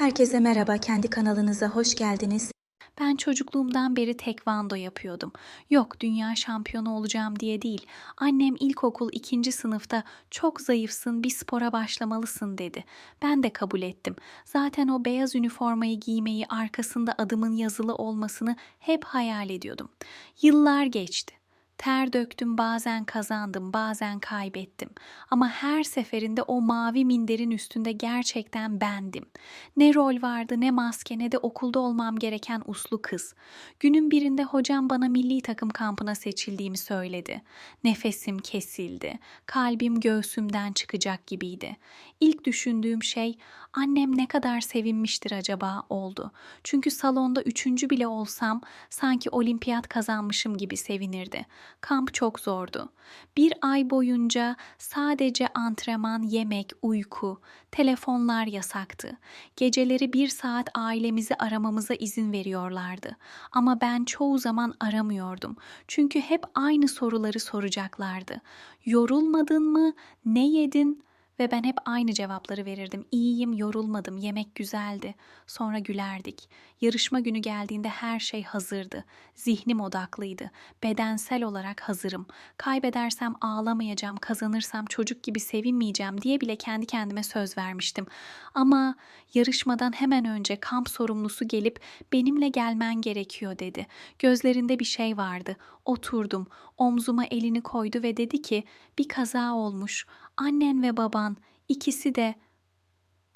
Herkese merhaba, kendi kanalınıza hoş geldiniz. Ben çocukluğumdan beri tekvando yapıyordum. Yok dünya şampiyonu olacağım diye değil. Annem ilkokul ikinci sınıfta çok zayıfsın bir spora başlamalısın dedi. Ben de kabul ettim. Zaten o beyaz üniformayı giymeyi arkasında adımın yazılı olmasını hep hayal ediyordum. Yıllar geçti. Ter döktüm bazen kazandım bazen kaybettim. Ama her seferinde o mavi minderin üstünde gerçekten bendim. Ne rol vardı ne maske ne de okulda olmam gereken uslu kız. Günün birinde hocam bana milli takım kampına seçildiğimi söyledi. Nefesim kesildi. Kalbim göğsümden çıkacak gibiydi. İlk düşündüğüm şey annem ne kadar sevinmiştir acaba oldu. Çünkü salonda üçüncü bile olsam sanki olimpiyat kazanmışım gibi sevinirdi. Kamp çok zordu. Bir ay boyunca sadece antrenman, yemek, uyku, telefonlar yasaktı. Geceleri bir saat ailemizi aramamıza izin veriyorlardı. Ama ben çoğu zaman aramıyordum. Çünkü hep aynı soruları soracaklardı. Yorulmadın mı? Ne yedin? Ve ben hep aynı cevapları verirdim. İyiyim, yorulmadım, yemek güzeldi. Sonra gülerdik. Yarışma günü geldiğinde her şey hazırdı. Zihnim odaklıydı. Bedensel olarak hazırım. Kaybedersem ağlamayacağım, kazanırsam çocuk gibi sevinmeyeceğim diye bile kendi kendime söz vermiştim. Ama yarışmadan hemen önce kamp sorumlusu gelip benimle gelmen gerekiyor dedi. Gözlerinde bir şey vardı. Oturdum. Omzuma elini koydu ve dedi ki bir kaza olmuş. Annen ve baban ikisi de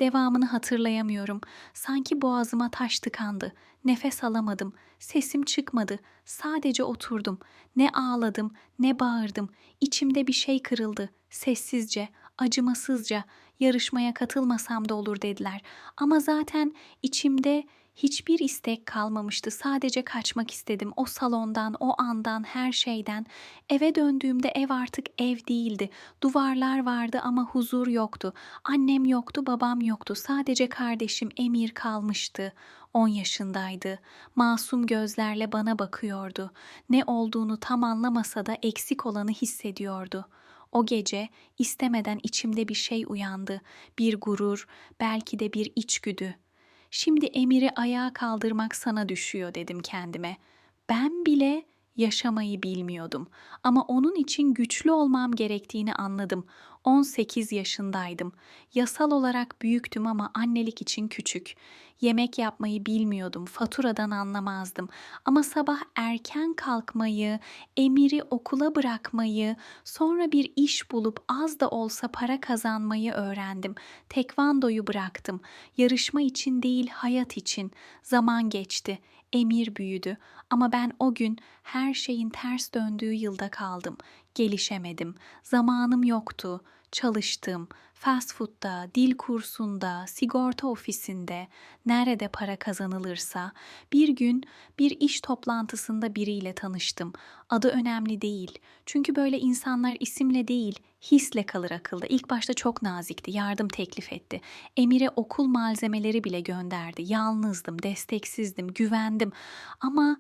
Devamını hatırlayamıyorum. Sanki boğazıma taş tıkandı. Nefes alamadım. Sesim çıkmadı. Sadece oturdum. Ne ağladım, ne bağırdım. İçimde bir şey kırıldı. Sessizce, acımasızca. Yarışmaya katılmasam da olur dediler. Ama zaten içimde hiçbir istek kalmamıştı. Sadece kaçmak istedim. O salondan, o andan, her şeyden. Eve döndüğümde ev artık ev değildi. Duvarlar vardı ama huzur yoktu. Annem yoktu, babam yoktu. Sadece kardeşim Emir kalmıştı. 10 yaşındaydı. Masum gözlerle bana bakıyordu. Ne olduğunu tam anlamasa da eksik olanı hissediyordu. O gece istemeden içimde bir şey uyandı. Bir gurur, belki de bir içgüdü. Şimdi Emir'i ayağa kaldırmak sana düşüyor dedim kendime. Ben bile yaşamayı bilmiyordum ama onun için güçlü olmam gerektiğini anladım. 18 yaşındaydım. Yasal olarak büyüktüm ama annelik için küçük. Yemek yapmayı bilmiyordum, faturadan anlamazdım. Ama sabah erken kalkmayı, Emir'i okula bırakmayı, sonra bir iş bulup az da olsa para kazanmayı öğrendim. Tekvandoyu bıraktım. Yarışma için değil, hayat için. Zaman geçti. Emir büyüdü ama ben o gün her şeyin ters döndüğü yılda kaldım. Gelişemedim. Zamanım yoktu. Çalıştım. Fast food'da, dil kursunda, sigorta ofisinde, nerede para kazanılırsa bir gün bir iş toplantısında biriyle tanıştım. Adı önemli değil. Çünkü böyle insanlar isimle değil, hisle kalır akılda. İlk başta çok nazikti, yardım teklif etti. Emir'e okul malzemeleri bile gönderdi. Yalnızdım, desteksizdim, güvendim. Ama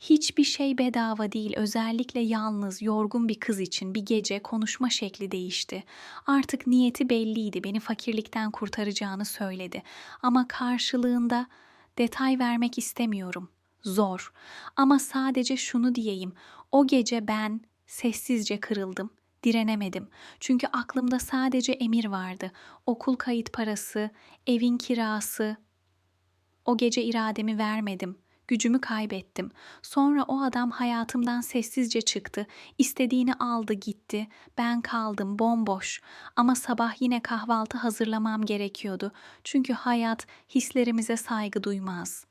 Hiçbir şey bedava değil. Özellikle yalnız, yorgun bir kız için bir gece konuşma şekli değişti. Artık niyeti belliydi. Beni fakirlikten kurtaracağını söyledi. Ama karşılığında detay vermek istemiyorum. Zor. Ama sadece şunu diyeyim. O gece ben sessizce kırıldım. Direnemedim. Çünkü aklımda sadece Emir vardı. Okul kayıt parası, evin kirası. O gece irademi vermedim. Gücümü kaybettim. Sonra o adam hayatımdan sessizce çıktı. İstediğini aldı gitti. Ben kaldım bomboş. Ama sabah yine kahvaltı hazırlamam gerekiyordu. Çünkü hayat hislerimize saygı duymaz.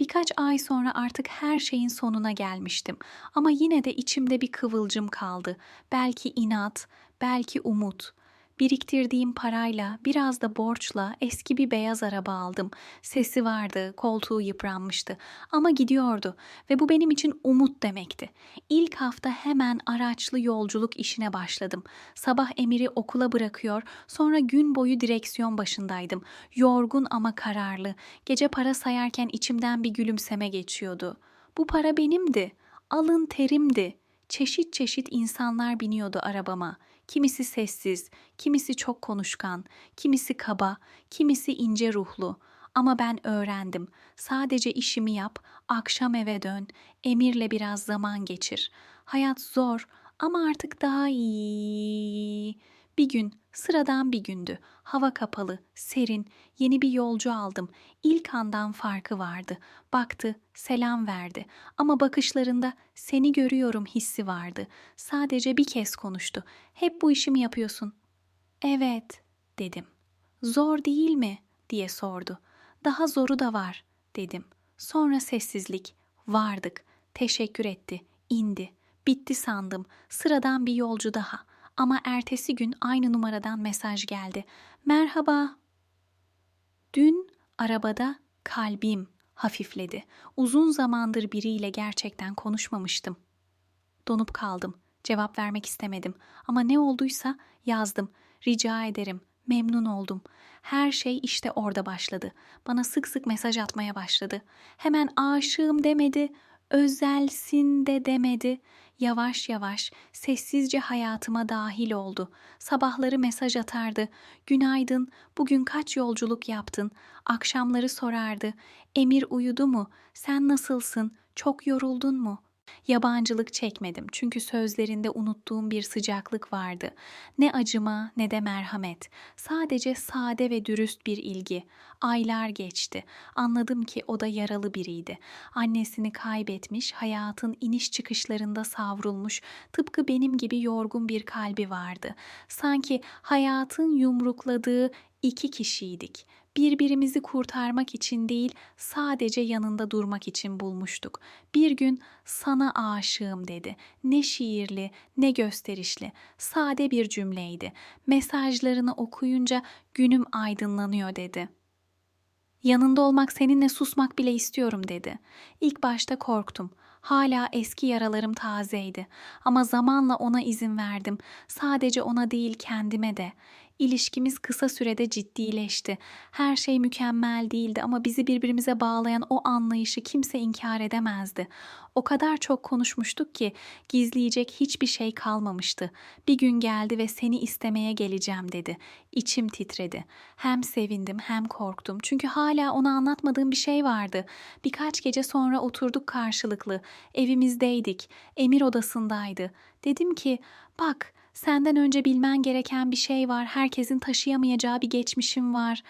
Birkaç ay sonra artık her şeyin sonuna gelmiştim. Ama yine de içimde bir kıvılcım kaldı. Belki inat, belki umut. Biriktirdiğim parayla, biraz da borçla eski bir beyaz araba aldım. Sesi vardı, koltuğu yıpranmıştı ama gidiyordu ve bu benim için umut demekti. İlk hafta hemen araçlı yolculuk işine başladım. Sabah Emir'i okula bırakıyor, sonra gün boyu direksiyon başındaydım. Yorgun ama kararlı. Gece para sayarken içimden bir gülümseme geçiyordu. Bu para benimdi. Alın terimdi. Çeşit çeşit insanlar biniyordu arabama. Kimisi sessiz, kimisi çok konuşkan, kimisi kaba, kimisi ince ruhlu. Ama ben öğrendim. Sadece işimi yap, akşam eve dön, Emir'le biraz zaman geçir. Hayat zor ama artık daha iyi. Bir gün, sıradan bir gündü. Hava kapalı, serin, yeni bir yolcu aldım. İlk andan farkı vardı. Baktı, selam verdi. Ama bakışlarında seni görüyorum hissi vardı. Sadece bir kez konuştu. Hep bu işi mi yapıyorsun? Evet, dedim. Zor değil mi? diye sordu. Daha zoru da var, dedim. Sonra sessizlik. Vardık. Teşekkür etti. indi. Bitti sandım. Sıradan bir yolcu daha. Ama ertesi gün aynı numaradan mesaj geldi. Merhaba. Dün arabada kalbim hafifledi. Uzun zamandır biriyle gerçekten konuşmamıştım. Donup kaldım. Cevap vermek istemedim. Ama ne olduysa yazdım. Rica ederim. Memnun oldum. Her şey işte orada başladı. Bana sık sık mesaj atmaya başladı. Hemen aşığım demedi. Özelsin de demedi. Yavaş yavaş sessizce hayatıma dahil oldu. Sabahları mesaj atardı. Günaydın, bugün kaç yolculuk yaptın? Akşamları sorardı. Emir uyudu mu? Sen nasılsın? Çok yoruldun mu? Yabancılık çekmedim çünkü sözlerinde unuttuğum bir sıcaklık vardı. Ne acıma ne de merhamet. Sadece sade ve dürüst bir ilgi. Aylar geçti. Anladım ki o da yaralı biriydi. Annesini kaybetmiş, hayatın iniş çıkışlarında savrulmuş, tıpkı benim gibi yorgun bir kalbi vardı. Sanki hayatın yumrukladığı iki kişiydik. Birbirimizi kurtarmak için değil, sadece yanında durmak için bulmuştuk. Bir gün sana aşığım dedi. Ne şiirli, ne gösterişli. Sade bir cümleydi. Mesajlarını okuyunca günüm aydınlanıyor dedi. Yanında olmak seninle susmak bile istiyorum dedi. İlk başta korktum. Hala eski yaralarım tazeydi. Ama zamanla ona izin verdim. Sadece ona değil kendime de. İlişkimiz kısa sürede ciddileşti. Her şey mükemmel değildi ama bizi birbirimize bağlayan o anlayışı kimse inkar edemezdi. O kadar çok konuşmuştuk ki gizleyecek hiçbir şey kalmamıştı. Bir gün geldi ve seni istemeye geleceğim dedi. İçim titredi. Hem sevindim hem korktum. Çünkü hala ona anlatmadığım bir şey vardı. Birkaç gece sonra oturduk karşılıklı. Evimizdeydik. Emir odasındaydı. Dedim ki, bak Senden önce bilmen gereken bir şey var. Herkesin taşıyamayacağı bir geçmişim var.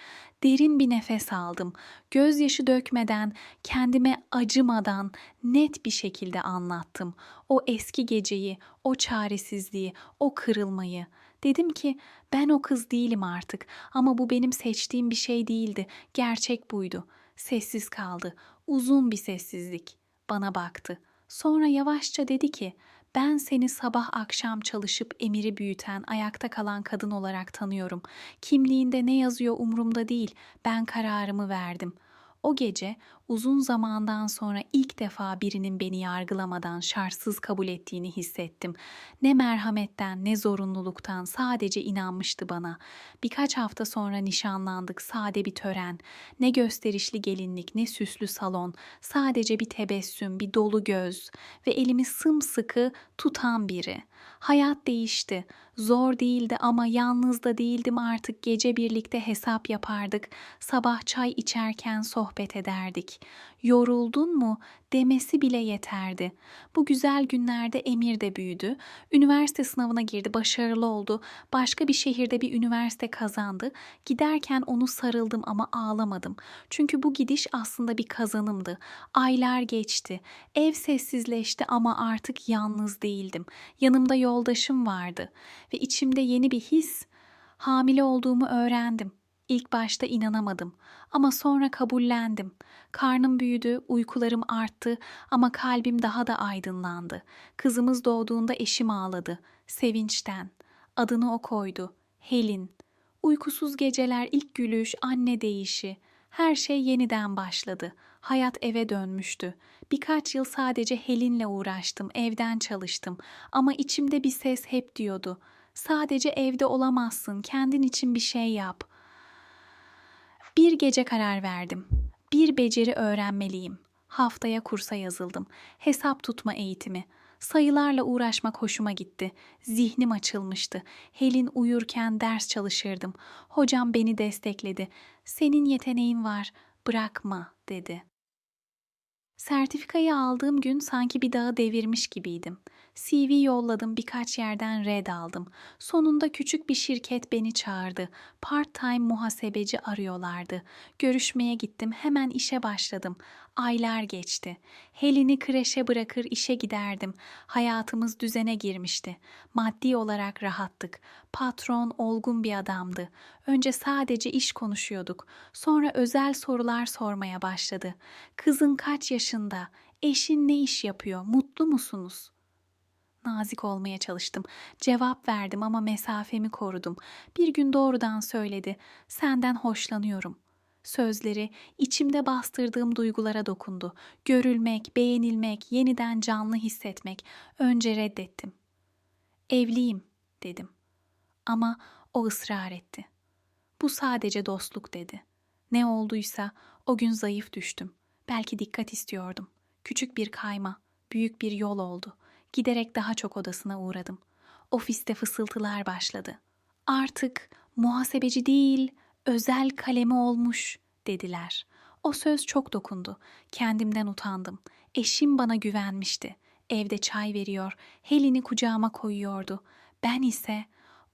Derin bir nefes aldım. Gözyaşı dökmeden, kendime acımadan net bir şekilde anlattım. O eski geceyi, o çaresizliği, o kırılmayı. Dedim ki ben o kız değilim artık ama bu benim seçtiğim bir şey değildi. Gerçek buydu. Sessiz kaldı. Uzun bir sessizlik. Bana baktı. Sonra yavaşça dedi ki ben seni sabah akşam çalışıp emiri büyüten, ayakta kalan kadın olarak tanıyorum. Kimliğinde ne yazıyor umurumda değil. Ben kararımı verdim. O gece uzun zamandan sonra ilk defa birinin beni yargılamadan şartsız kabul ettiğini hissettim. Ne merhametten ne zorunluluktan sadece inanmıştı bana. Birkaç hafta sonra nişanlandık sade bir tören. Ne gösterişli gelinlik ne süslü salon. Sadece bir tebessüm, bir dolu göz ve elimi sımsıkı tutan biri. Hayat değişti. Zor değildi ama yalnız da değildim artık. Gece birlikte hesap yapardık. Sabah çay içerken sohbet ederdik. Yoruldun mu demesi bile yeterdi. Bu güzel günlerde Emir de büyüdü. Üniversite sınavına girdi, başarılı oldu. Başka bir şehirde bir üniversite kazandı. Giderken onu sarıldım ama ağlamadım. Çünkü bu gidiş aslında bir kazanımdı. Aylar geçti. Ev sessizleşti ama artık yalnız değildim. Yanımda yoldaşım vardı ve içimde yeni bir his, hamile olduğumu öğrendim. İlk başta inanamadım ama sonra kabullendim. Karnım büyüdü, uykularım arttı ama kalbim daha da aydınlandı. Kızımız doğduğunda eşim ağladı. Sevinçten. Adını o koydu. Helin. Uykusuz geceler, ilk gülüş, anne değişi. Her şey yeniden başladı. Hayat eve dönmüştü. Birkaç yıl sadece Helin'le uğraştım, evden çalıştım. Ama içimde bir ses hep diyordu. Sadece evde olamazsın, kendin için bir şey yap.'' Bir gece karar verdim. Bir beceri öğrenmeliyim. Haftaya kursa yazıldım. Hesap tutma eğitimi. Sayılarla uğraşmak hoşuma gitti. Zihnim açılmıştı. Helin uyurken ders çalışırdım. Hocam beni destekledi. Senin yeteneğin var. bırakma dedi. Sertifikayı aldığım gün sanki bir dağı devirmiş gibiydim. CV yolladım, birkaç yerden red aldım. Sonunda küçük bir şirket beni çağırdı. Part-time muhasebeci arıyorlardı. Görüşmeye gittim, hemen işe başladım. Aylar geçti. Helin'i kreşe bırakır işe giderdim. Hayatımız düzene girmişti. Maddi olarak rahattık. Patron olgun bir adamdı. Önce sadece iş konuşuyorduk. Sonra özel sorular sormaya başladı. Kızın kaç yaşında? Eşin ne iş yapıyor? Mutlu musunuz? Nazik olmaya çalıştım. Cevap verdim ama mesafemi korudum. Bir gün doğrudan söyledi. Senden hoşlanıyorum. Sözleri içimde bastırdığım duygulara dokundu. Görülmek, beğenilmek, yeniden canlı hissetmek. Önce reddettim. Evliyim dedim. Ama o ısrar etti. Bu sadece dostluk dedi. Ne olduysa o gün zayıf düştüm. Belki dikkat istiyordum. Küçük bir kayma, büyük bir yol oldu. Giderek daha çok odasına uğradım. Ofiste fısıltılar başladı. Artık muhasebeci değil, özel kalemi olmuş dediler. O söz çok dokundu. Kendimden utandım. Eşim bana güvenmişti. Evde çay veriyor, Helen'i kucağıma koyuyordu. Ben ise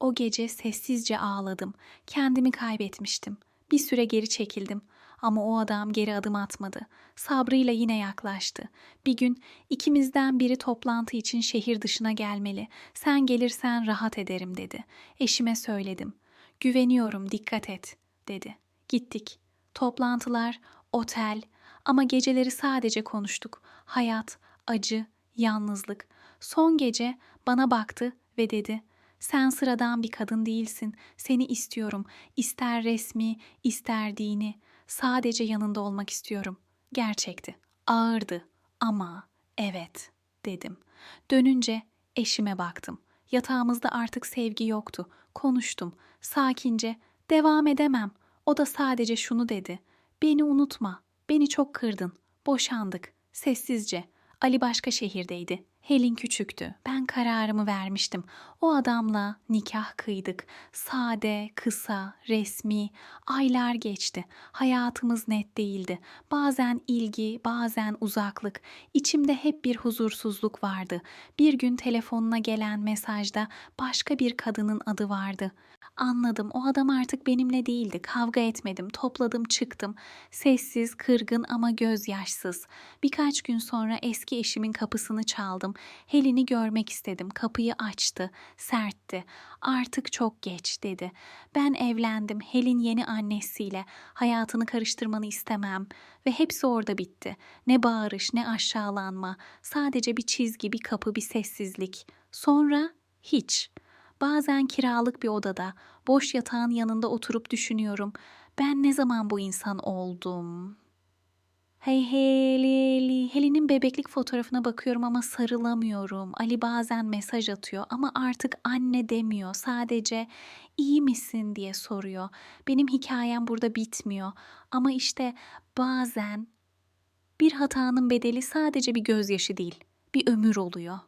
o gece sessizce ağladım. Kendimi kaybetmiştim. Bir süre geri çekildim. Ama o adam geri adım atmadı. Sabrıyla yine yaklaştı. Bir gün ikimizden biri toplantı için şehir dışına gelmeli. Sen gelirsen rahat ederim dedi. Eşime söyledim. Güveniyorum, dikkat et dedi. Gittik. Toplantılar, otel ama geceleri sadece konuştuk. Hayat, acı, yalnızlık. Son gece bana baktı ve dedi: "Sen sıradan bir kadın değilsin. Seni istiyorum. İster resmi, ister dini. Sadece yanında olmak istiyorum." Gerçekti. Ağırdı ama evet dedim. Dönünce eşime baktım. Yatağımızda artık sevgi yoktu. Konuştum. Sakince devam edemem. O da sadece şunu dedi. Beni unutma. Beni çok kırdın. Boşandık. Sessizce. Ali başka şehirdeydi. Helin küçüktü. Ben kararımı vermiştim. O adamla nikah kıydık. Sade, kısa, resmi. Aylar geçti. Hayatımız net değildi. Bazen ilgi, bazen uzaklık. İçimde hep bir huzursuzluk vardı. Bir gün telefonuna gelen mesajda başka bir kadının adı vardı. Anladım. O adam artık benimle değildi. Kavga etmedim. Topladım, çıktım. Sessiz, kırgın ama gözyaşsız. Birkaç gün sonra eski eşimin kapısını çaldım. Helen'i görmek istedim. Kapıyı açtı. Sertti. Artık çok geç dedi. Ben evlendim. Helen yeni annesiyle. Hayatını karıştırmanı istemem. Ve hepsi orada bitti. Ne bağırış, ne aşağılanma. Sadece bir çizgi, bir kapı, bir sessizlik. Sonra hiç. Bazen kiralık bir odada, boş yatağın yanında oturup düşünüyorum. Ben ne zaman bu insan oldum? Hey Heli, Helin'in bebeklik fotoğrafına bakıyorum ama sarılamıyorum. Ali bazen mesaj atıyor ama artık anne demiyor. Sadece iyi misin diye soruyor. Benim hikayem burada bitmiyor. Ama işte bazen bir hatanın bedeli sadece bir gözyaşı değil, bir ömür oluyor.